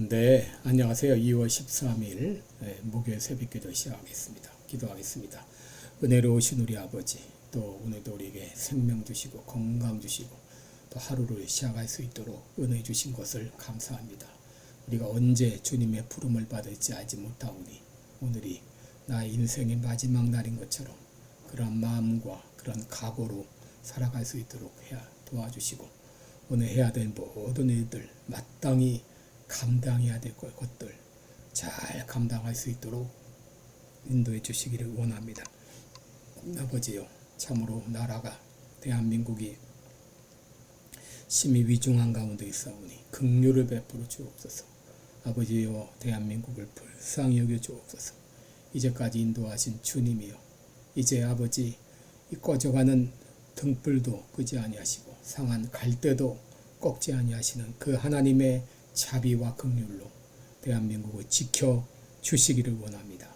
네, 안녕하세요. 2월 13일 네, 목요일 새벽기도 시작하겠습니다. 기도하겠습니다. 은혜로우신 우리 아버지, 또 오늘도 우리에게 생명 주시고 건강 주시고 또 하루를 시작할 수 있도록 은혜 주신 것을 감사합니다. 우리가 언제 주님의 부름을 받을지 알지 못하오니 오늘이 나의 인생의 마지막 날인 것처럼 그런 마음과 그런 각오로 살아갈 수 있도록 해야 도와주시고 오늘 해야 될 모든 일들 마땅히 감당해야 될 것들 잘 감당할 수 있도록 인도해 주시기를 원합니다. 아버지요, 참으로 나라가 대한민국이 심히 위중한 가운데 있사오니 긍휼을 베풀어 주옵소서. 아버지요, 대한민국을 불쌍히 여겨 주옵소서. 이제까지 인도하신 주님이요, 이제 아버지 이 꺼져가는 등불도 끄지 아니하시고 상한 갈대도 꺾지 아니하시는 그 하나님의 자비와 긍휼로 대한민국을 지켜 주시기를 원합니다.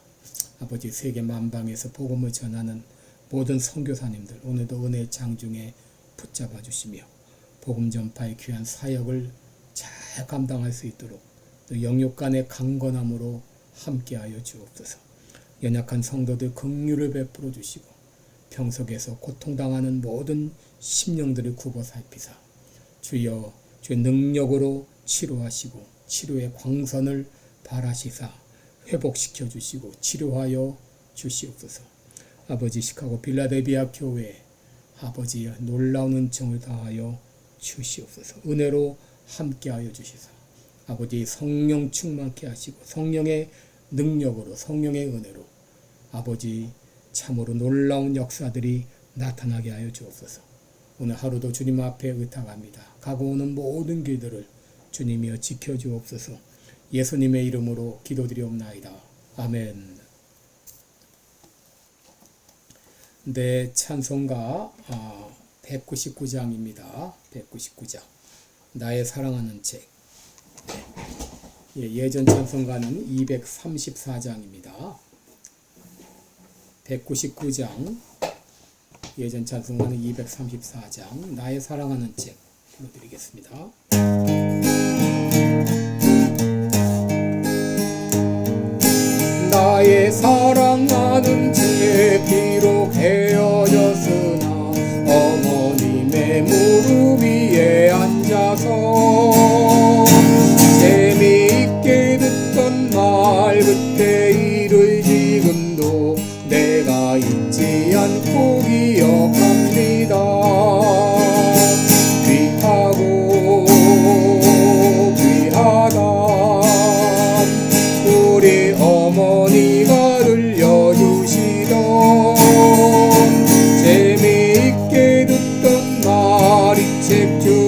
아버지 세계 만방에서 복음을 전하는 모든 선교사님들 오늘도 은혜 장중에 붙잡아 주시며 복음 전파의 귀한 사역을 잘 감당할 수 있도록 또 영육 간의 강건함으로 함께하여 주옵소서. 연약한 성도들 긍휼을 베풀어 주시고 평속에서 고통당하는 모든 심령들을 굽어 살피사 주여 주의 능력으로 치료하시고 치료의 광선을 발하시사 회복시켜 주시고 치료하여 주시옵소서. 아버지 시카고 빌라델비아 교회 아버지 놀라운 은총을 다하여 주시옵소서. 은혜로 함께하여 주시사 아버지 성령 충만케 하시고 성령의 능력으로 성령의 은혜로 아버지 참으로 놀라운 역사들이 나타나게 하여 주옵소서. 오늘 하루도 주님 앞에 의탁합니다. 가고 오는 모든 길들을 주님이여 지켜주옵소서. 예수님의 이름으로 기도드리옵나이다. 아멘. 네, 찬송가 199장입니다. 199장. 나의 사랑하는 책. 예, 예전 찬송가는 234장입니다. 199장. 예전 찬송가는 234장. 나의 사랑하는 책. 불러드리겠습니다. 나의 사랑하는 제 비록 헤어 말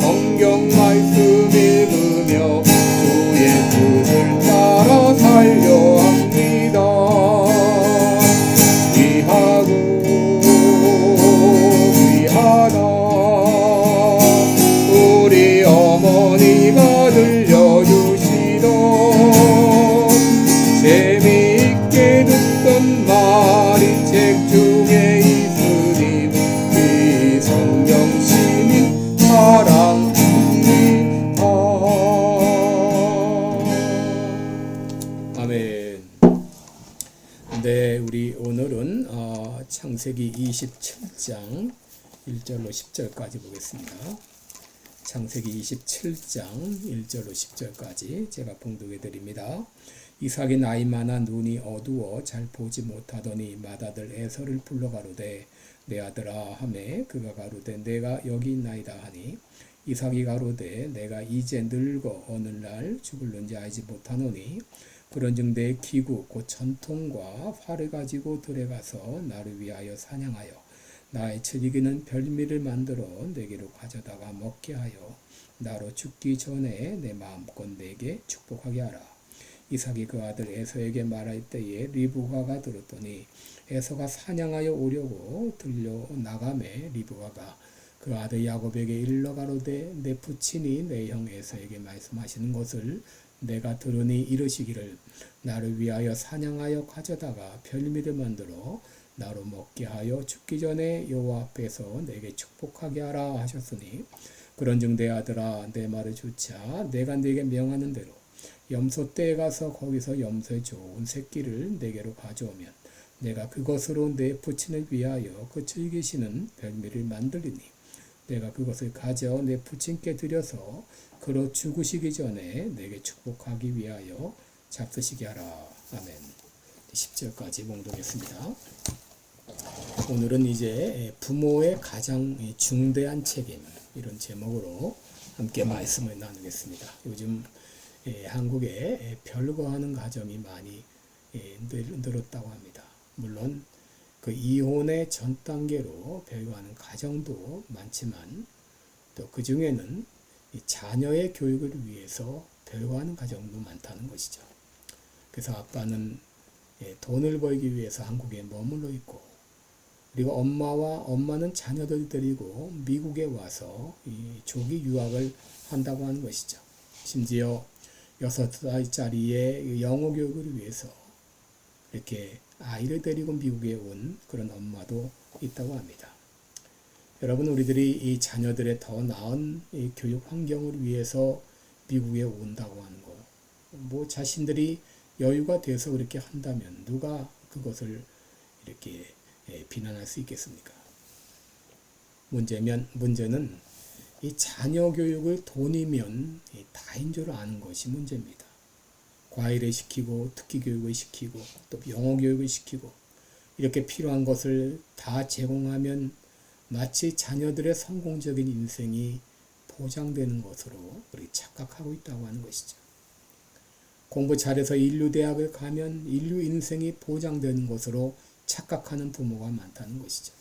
从容埋伏。 네, 우리 오늘은 어, 창세기 27장 1절로 10절까지 보겠습니다. 창세기 27장 1절로 10절까지 제가 봉독해 드립니다. 이삭이 나이 많아 눈이 어두워 잘 보지 못하더니 맏아들 에서를 불러 가로되 내 아들아 하매 그가 가로되 내가 여기 있나이다 하니 이삭이 가로되 내가 이제 늙어 어느 날 죽을는지 알지 못하노니 그런즉 내 기구 곧 전통과 활을 가지고 들에 가서 나를 위하여 사냥하여 나의 처지기는 별미를 만들어 내게로 가져다가 먹게 하여 나로 죽기 전에 내 마음껏 내게 축복하게 하라. 이삭이 그 아들 에서에게 말할 때에 리브가가 들었더니 에서가 사냥하여 오려고 들려 나가매 리브가가 그 아들 야곱에게 일러 가로되 내 부친이 내 형 에서에게 말씀하시는 것을 내가 들으니 이르시기를 나를 위하여 사냥하여 가져다가 별미를 만들어 나로 먹게 하여 죽기 전에 여호와 앞에서 내게 축복하게 하라 하셨으니 그런즉 내 아들아 내 말을 조차. 내가 네게 명하는 대로 염소 떼에 가서 거기서 염소의 좋은 새끼를 내게로 가져오면 내가 그것으로 내 부친을 위하여 그 즐기시는 별미를 만들리니 내가 그것을 가져 내 부친께 드려서 그로 죽으시기 전에 내게 축복하기 위하여 잡수시게 하라. 아멘. 10절까지 봉독했습니다. 오늘은 이제 부모의 가장 중대한 책임 이런 제목으로 함께 말씀을 나누겠습니다. 요즘 예, 한국에 별거 하는 가정이 많이 예, 늘었다고 합니다. 물론 그 이혼의 전 단계로 별거 하는 가정도 많지만 또 그 중에는 자녀의 교육을 위해서 별거하는 가정도 많다는 것이죠. 그래서 아빠는 예, 돈을 벌기 위해서 한국에 머물러 있고 그리고 엄마와 엄마는 자녀들 데리고 미국에 와서 이 조기 유학을 한다고 하는 것이죠. 심지어 여섯 살짜리의 영어 교육을 위해서 이렇게 아이를 데리고 미국에 온 그런 엄마도 있다고 합니다. 여러분 우리들이 이 자녀들의 더 나은 교육 환경을 위해서 미국에 온다고 하는 거, 뭐 자신들이 여유가 돼서 그렇게 한다면 누가 그것을 이렇게 예, 비난할 수 있겠습니까? 문제면 문제는 이 자녀 교육을 돈이면 다인 줄 아는 것이 문제입니다. 과외를 시키고 특기 교육을 시키고 또 영어 교육을 시키고 이렇게 필요한 것을 다 제공하면 마치 자녀들의 성공적인 인생이 보장되는 것으로 우리 착각하고 있다고 하는 것이죠. 공부 잘해서 인류 대학을 가면 인류 인생이 보장되는 것으로 착각하는 부모가 많다는 것이죠.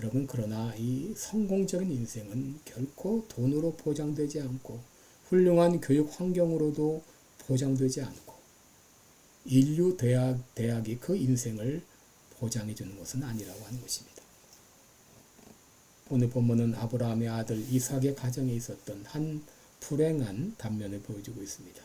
여러분 그러나 이 성공적인 인생은 결코 돈으로 보장되지 않고 훌륭한 교육 환경으로도 보장되지 않고 인류 대학 대학이 그 인생을 보장해 주는 것은 아니라고 하는 것입니다. 오늘 본문은 아브라함의 아들 이삭의 가정에 있었던 한 불행한 단면을 보여주고 있습니다.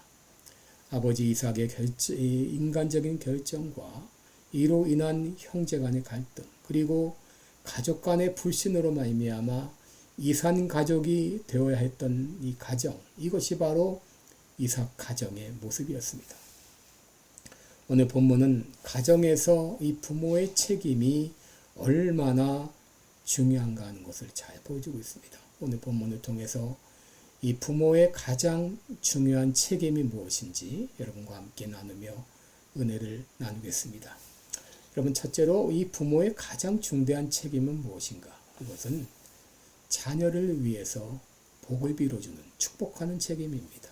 아버지 이삭의 결정, 인간적인 결정과 이로 인한 형제 간의 갈등 그리고 가족 간의 불신으로 말미암아 이산 가족이 되어야 했던 이 가정 이것이 바로 이삭 가정의 모습이었습니다. 오늘 본문은 가정에서 이 부모의 책임이 얼마나 중요한가 하는 것을 잘 보여주고 있습니다. 오늘 본문을 통해서 이 부모의 가장 중요한 책임이 무엇인지 여러분과 함께 나누며 은혜를 나누겠습니다. 여러분 첫째로 이 부모의 가장 중대한 책임은 무엇인가? 그것은 자녀를 위해서 복을 빌어주는 축복하는 책임입니다.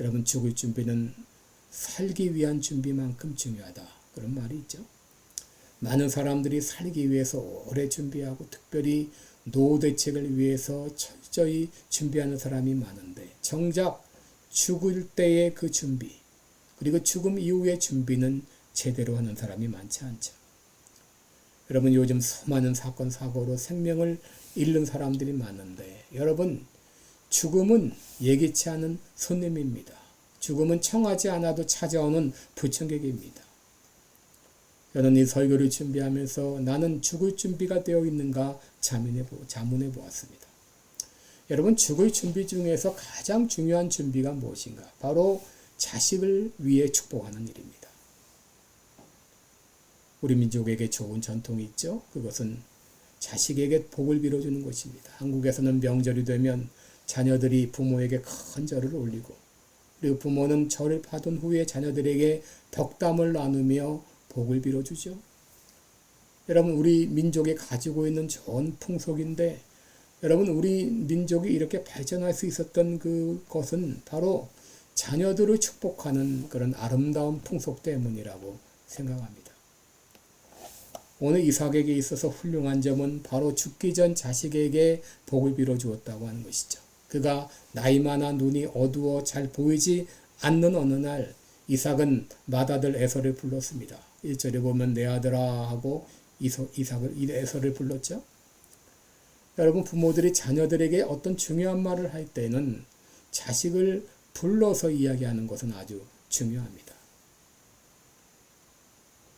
여러분 죽을 준비는 살기 위한 준비만큼 중요하다. 그런 말이 있죠. 많은 사람들이 살기 위해서 오래 준비하고 특별히 노후 대책을 위해서 철저히 준비하는 사람이 많은데 정작 죽을 때의 그 준비 그리고 죽음 이후의 준비는 제대로 하는 사람이 많지 않죠. 여러분 요즘 수많은 사건 사고로 생명을 잃는 사람들이 많은데 여러분 죽음은 예기치 않은 손님입니다. 죽음은 청하지 않아도 찾아오는 부청객입니다. 저는 이 설교를 준비하면서 나는 죽을 준비가 되어 있는가 자문해, 보, 자문해 보았습니다. 여러분 죽을 준비 중에서 가장 중요한 준비가 무엇인가? 바로 자식을 위해 축복하는 일입니다. 우리 민족에게 좋은 전통이 있죠. 그것은 자식에게 복을 빌어주는 것입니다. 한국에서는 명절이 되면 자녀들이 부모에게 큰 절을 올리고 그리고 부모는 절을 받은 후에 자녀들에게 덕담을 나누며 복을 빌어주죠. 여러분 우리 민족이 가지고 있는 좋은 풍속인데 여러분 우리 민족이 이렇게 발전할 수 있었던 그것은 바로 자녀들을 축복하는 그런 아름다운 풍속 때문이라고 생각합니다. 오늘 이삭에게 있어서 훌륭한 점은 바로 죽기 전 자식에게 복을 빌어 주었다고 하는 것이죠. 그가 나이 많아 눈이 어두워 잘 보이지 않는 어느 날 이삭은 맏아들 에서를 불렀습니다. 1절에 보면 내 아들아 하고 이삭을 에서를 불렀죠. 여러분 부모들이 자녀들에게 어떤 중요한 말을 할 때는 자식을 불러서 이야기하는 것은 아주 중요합니다.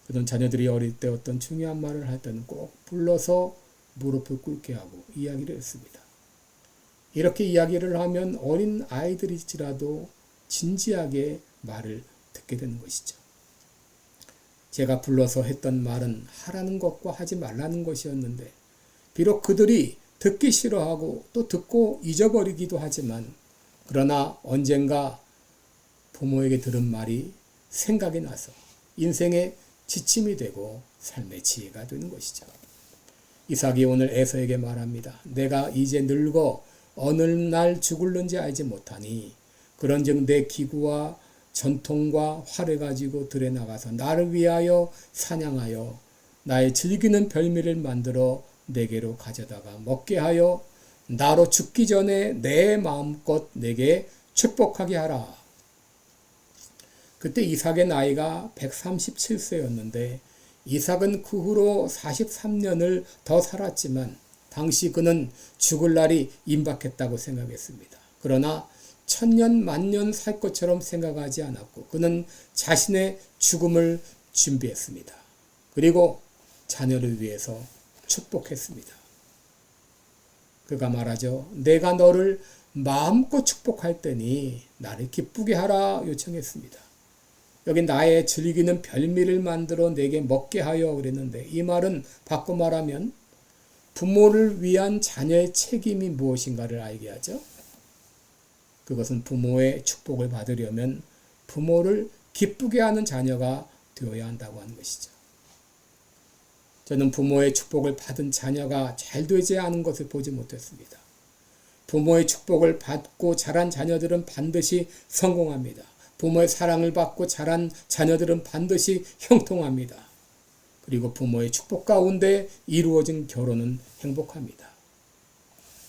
그런 자녀들이 어릴 때 어떤 중요한 말을 할 때는 꼭 불러서 무릎을 꿇게 하고 이야기를 했습니다. 이렇게 이야기를 하면 어린 아이들일지라도 진지하게 말을 듣게 되는 것이죠. 제가 불러서 했던 말은 하라는 것과 하지 말라는 것이었는데, 비록 그들이 듣기 싫어하고 또 듣고 잊어버리기도 하지만, 그러나 언젠가 부모에게 들은 말이 생각이 나서 인생의 지침이 되고 삶의 지혜가 되는 것이죠. 이삭이 오늘 에서에게 말합니다. 내가 이제 늙어 어느 날 죽을는지 알지 못하니 그런즉 내 기구와 전통과 활을 가지고 들에 나가서 나를 위하여 사냥하여 나의 즐기는 별미를 만들어 내게로 가져다가 먹게 하여 나로 죽기 전에 내 마음껏 내게 축복하게 하라. 그때 이삭의 나이가 137세였는데 이삭은 그 후로 43년을 더 살았지만 당시 그는 죽을 날이 임박했다고 생각했습니다. 그러나 천년 만년 살 것처럼 생각하지 않았고 그는 자신의 죽음을 준비했습니다. 그리고 자녀를 위해서 축복했습니다. 그가 말하죠. 내가 너를 마음껏 축복할 때니 나를 기쁘게 하라 요청했습니다. 여기 나의 즐기는 별미를 만들어 내게 먹게 하여 그랬는데 이 말은 바꿔 말하면 부모를 위한 자녀의 책임이 무엇인가를 알게 하죠. 그것은 부모의 축복을 받으려면 부모를 기쁘게 하는 자녀가 되어야 한다고 하는 것이죠. 저는 부모의 축복을 받은 자녀가 잘 되지 않은 것을 보지 못했습니다. 부모의 축복을 받고 자란 자녀들은 반드시 성공합니다. 부모의 사랑을 받고 자란 자녀들은 반드시 형통합니다. 그리고 부모의 축복 가운데 이루어진 결혼은 행복합니다.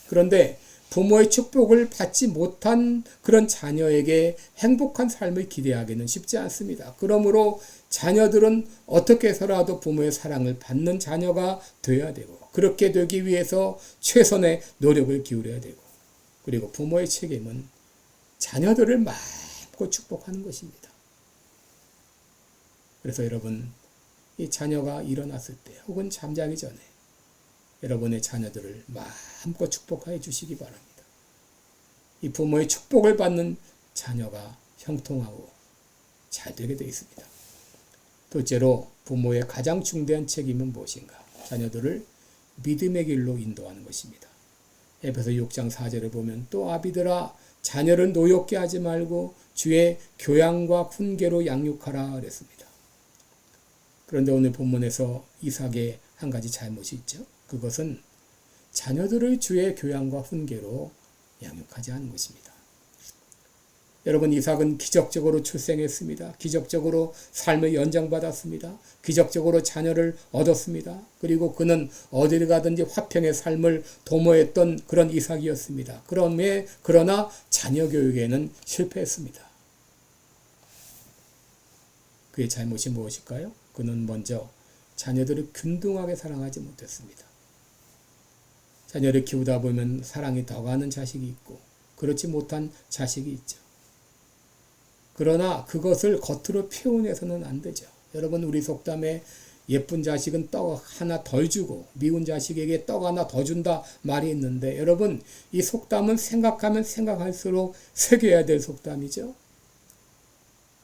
그런데 부모의 축복을 받지 못한 그런 자녀에게 행복한 삶을 기대하기는 쉽지 않습니다. 그러므로 자녀들은 어떻게 해서라도 부모의 사랑을 받는 자녀가 되어야 되고, 그렇게 되기 위해서 최선의 노력을 기울여야 되고, 그리고 부모의 책임은 자녀들을 마음껏 축복하는 것입니다. 그래서 여러분, 이 자녀가 일어났을 때 혹은 잠자기 전에 여러분의 자녀들을 마음껏 축복하여 주시기 바랍니다. 이 부모의 축복을 받는 자녀가 형통하고 잘 되게 되어 있습니다. 둘째로 부모의 가장 중대한 책임은 무엇인가? 자녀들을 믿음의 길로 인도하는 것입니다. 에베소 6장 4절에 보면 또 아비들아 자녀를 노엽게 하지 말고 주의 교양과 훈계로 양육하라 그랬습니다. 그런데 오늘 본문에서 이삭의 한 가지 잘못이 있죠. 그것은 자녀들을 주의 교양과 훈계로 양육하지 않은 것입니다. 여러분 이삭은 기적적으로 출생했습니다. 기적적으로 삶을 연장받았습니다. 기적적으로 자녀를 얻었습니다. 그리고 그는 어디를 가든지 화평의 삶을 도모했던 그런 이삭이었습니다. 그럼에 그러나 자녀 교육에는 실패했습니다. 그의 잘못이 무엇일까요? 그는 먼저 자녀들을 균등하게 사랑하지 못했습니다. 자녀를 키우다 보면 사랑이 더 가는 자식이 있고 그렇지 못한 자식이 있죠. 그러나 그것을 겉으로 표현해서는 안 되죠. 여러분 우리 속담에 예쁜 자식은 떡 하나 덜 주고 미운 자식에게 떡 하나 더 준다 말이 있는데 여러분 이 속담은 생각하면 생각할수록 새겨야 될 속담이죠.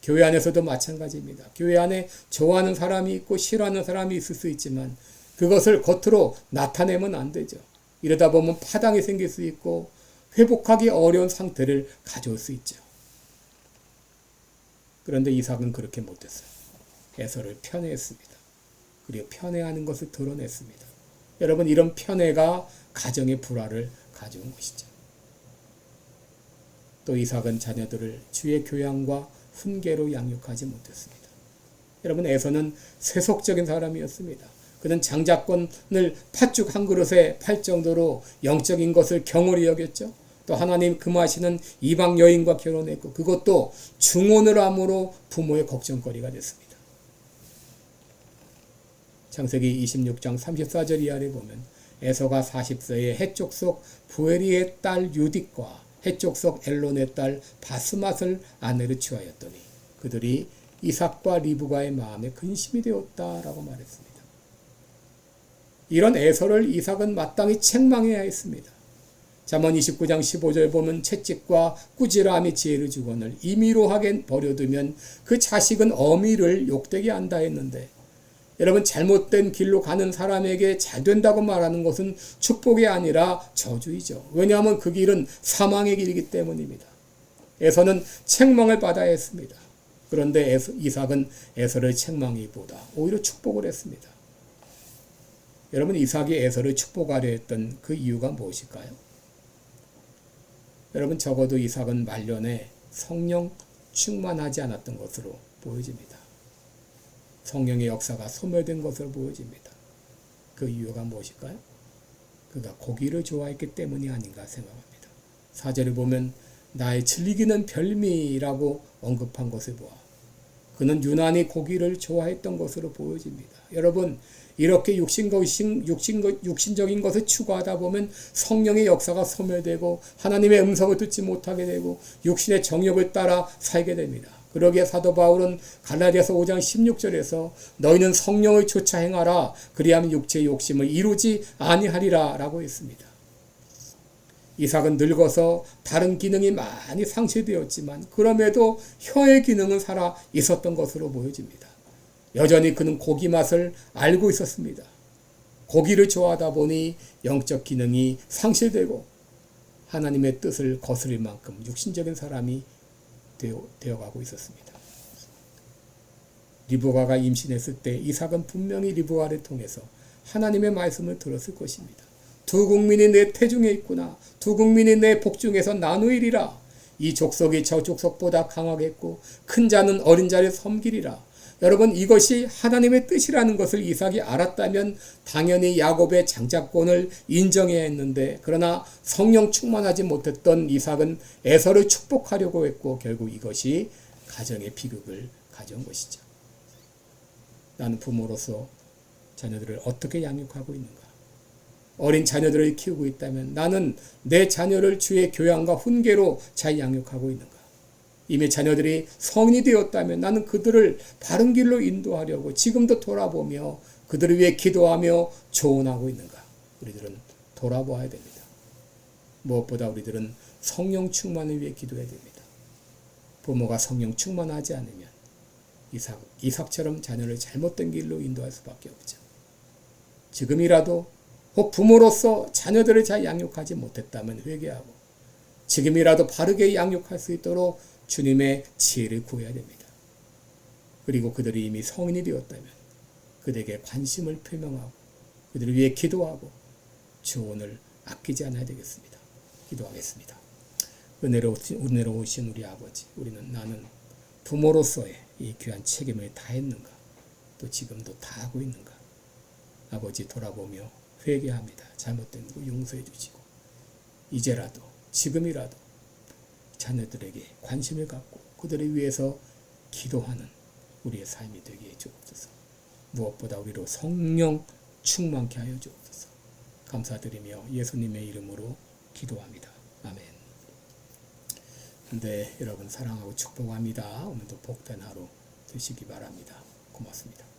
교회 안에서도 마찬가지입니다. 교회 안에 좋아하는 사람이 있고 싫어하는 사람이 있을 수 있지만 그것을 겉으로 나타내면 안 되죠. 이러다 보면 파당이 생길 수 있고 회복하기 어려운 상태를 가져올 수 있죠. 그런데 이삭은 그렇게 못했어요. 에서를 편애했습니다. 그리고 편애하는 것을 드러냈습니다. 여러분 이런 편애가 가정의 불화를 가져온 것이죠. 또 이삭은 자녀들을 주의 교양과 훈계로 양육하지 못했습니다. 여러분 에서는 세속적인 사람이었습니다. 그는 장자권을 팥죽 한 그릇에 팔 정도로 영적인 것을 경홀히 여겼죠. 또 하나님 금하시는 이방 여인과 결혼했고 그것도 중혼을 함으로 부모의 걱정거리가 됐습니다. 창세기 26장 34절 이하를 보면 에서가 40세에 해쪽 속 부에리의 딸 유딕과 해쪽 속 엘론의 딸 바스맛을 아내로 취하였더니 그들이 이삭과 리브가의 마음에 근심이 되었다라고 말했습니다. 이런 에서를 이삭은 마땅히 책망해야 했습니다. 잠언 29장 15절 보면 채찍과 꾸지람이 지혜를 주거늘 임의로 하게 버려두면 그 자식은 어미를 욕되게 한다 했는데 여러분 잘못된 길로 가는 사람에게 잘 된다고 말하는 것은 축복이 아니라 저주이죠. 왜냐하면 그 길은 사망의 길이기 때문입니다. 에서는 책망을 받아야 했습니다. 그런데 에서, 이삭은 에서를 책망이보다 오히려 축복을 했습니다. 여러분 이삭이 에서를 축복하려 했던 그 이유가 무엇일까요? 여러분 적어도 이삭은 말년에 성령 충만하지 않았던 것으로 보여집니다. 성령의 역사가 소멸된 것으로 보여집니다. 그 이유가 무엇일까요? 그가 고기를 좋아했기 때문이 아닌가 생각합니다. 사절을 보면 나의 즐기는 별미라고 언급한 것을 보아 그는 유난히 고기를 좋아했던 것으로 보여집니다. 여러분 이렇게 육신적인, 육신적인 것을 추구하다 보면 성령의 역사가 소멸되고 하나님의 음성을 듣지 못하게 되고 육신의 정욕을 따라 살게 됩니다. 그러기에 사도 바울은 갈라디아서 5장 16절에서 너희는 성령을 쫓아 행하라 그리하면 육체의 욕심을 이루지 아니하리라라고 했습니다. 이삭은 늙어서 다른 기능이 많이 상실되었지만 그럼에도 혀의 기능은 살아 있었던 것으로 보여집니다. 여전히 그는 고기 맛을 알고 있었습니다. 고기를 좋아하다 보니 영적 기능이 상실되고 하나님의 뜻을 거스릴 만큼 육신적인 사람이 되어, 되어가고 있었습니다. 리브가가 임신했을 때 이삭은 분명히 리브가를 통해서 하나님의 말씀을 들었을 것입니다. 두 국민이 내 태중에 있구나. 두 국민이 내 복중에서 나누이리라. 이 족속이 저 족속보다 강하겠고 큰 자는 어린 자를 섬기리라. 여러분 이것이 하나님의 뜻이라는 것을 이삭이 알았다면 당연히 야곱의 장자권을 인정해야 했는데 그러나 성령 충만하지 못했던 이삭은 에서를 축복하려고 했고 결국 이것이 가정의 비극을 가져온 것이죠. 나는 부모로서 자녀들을 어떻게 양육하고 있는가? 어린 자녀들을 키우고 있다면 나는 내 자녀를 주의 교양과 훈계로 잘 양육하고 있는가? 이미 자녀들이 성인이 되었다면 나는 그들을 바른 길로 인도하려고 지금도 돌아보며 그들을 위해 기도하며 조언하고 있는가? 우리들은 돌아보아야 됩니다. 무엇보다 우리들은 성령 충만을 위해 기도해야 됩니다. 부모가 성령 충만하지 않으면 이삭, 이삭처럼 자녀를 잘못된 길로 인도할 수밖에 없죠. 지금이라도 혹 부모로서 자녀들을 잘 양육하지 못했다면 회개하고 지금이라도 바르게 양육할 수 있도록 주님의 지혜를 구해야 됩니다. 그리고 그들이 이미 성인이 되었다면 그들에게 관심을 표명하고 그들을 위해 기도하고 조언을 아끼지 않아야 되겠습니다. 기도하겠습니다. 은혜로우신, 은혜로우신 우리 아버지, 우리는 나는 부모로서의 이 귀한 책임을 다했는가? 또 지금도 다 하고 있는가? 아버지 돌아보며 회개합니다. 잘못된 거 용서해 주시고 이제라도 지금이라도 자녀들에게 관심을 갖고 그들을 위해서 기도하는 우리의 삶이 되게 해 주옵소서. 무엇보다 우리로 성령 충만케 하여 주옵소서. 감사드리며 예수님의 이름으로 기도합니다. 아멘. 네, 여러분 사랑하고 축복합니다. 오늘도 복된 하루 되시기 바랍니다. 고맙습니다.